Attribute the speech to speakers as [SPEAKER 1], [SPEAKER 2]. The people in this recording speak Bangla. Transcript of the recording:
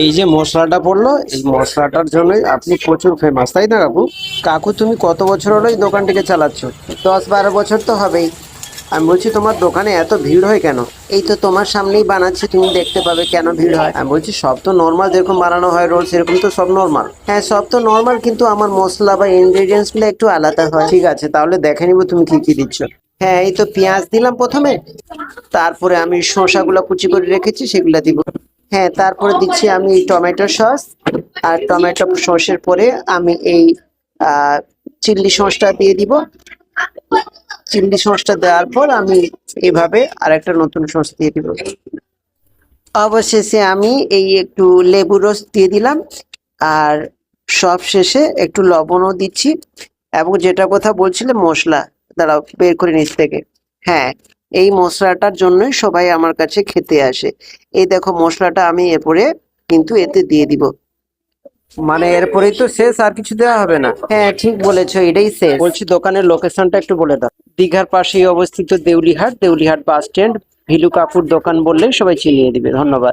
[SPEAKER 1] এই যে মশলাটা পড়ল এই মশলাটার জন্যই আপনি প্রচুর ফেমাস তাই না কাকু কাকু তুমি কত বছর হলো এই দোকানটিকে চালাচ্ছ? দশ বারো বছর তো হবেই। আমি বলছি তোমার দোকানে এত ভিড় হয় কেন? এই তো তোমার সামনেই বানাচ্ছি তুমি দেখতে পাবে কেন ভিড় হয়। আমি বলছি সব তো নর্মাল যেরকম বানানো হয় রোল সেরকম তো সব নর্মাল হ্যাঁ সব তো নর্মাল কিন্তু আমার মশলা বা ইনগ্রেডিয়েন্টসগুলো একটু আলাদা হয়। ঠিক আছে তাহলে দেখে নিবো তুমি কি কি দিচ্ছ। হ্যাঁ এই তো পেঁয়াজ দিলাম প্রথমে। তারপরে আমি শসাগুলো কুচি করে রেখেছি সেগুলো দিব হ্যাঁ তারপরে দিচ্ছি আমি টমেটো সস আর টমেটো সসের পরে আমি এই চিল্লি সসটা দিয়ে দিব। চিল্লি সসটা দেওয়ার পর আমি এভাবে আরেকটা নতুন সস দিয়ে দিব। অবশেষে আমি এই একটু লেবু রস দিয়ে দিলাম আর সব শেষে একটু লবণও দিচ্ছি। এবং যেটা কথা বলছিলে মশলা, দাঁড়াও বের করে নিচ থেকে। হ্যাঁ এই মশলাটার জন্যই সবাই আমার কাছে খেতে আসে। এই দেখো মশলাটা আমি এরপরে কিন্তু এতে দিয়ে দিব। মানে এরপরেই তো শেষ আর কিছু দেওয়া হবে না। হ্যাঁ ঠিক বলেছ এটাই শেষ। বলছি দোকানের লোকেশনটা একটু বলে দাও। দীঘার পাশেই অবস্থিত দেউলিহাট দেউলিহাট বাস স্ট্যান্ড ভিলু কাপুর দোকান বললেই সবাই চিনিয়ে দিবে। ধন্যবাদ।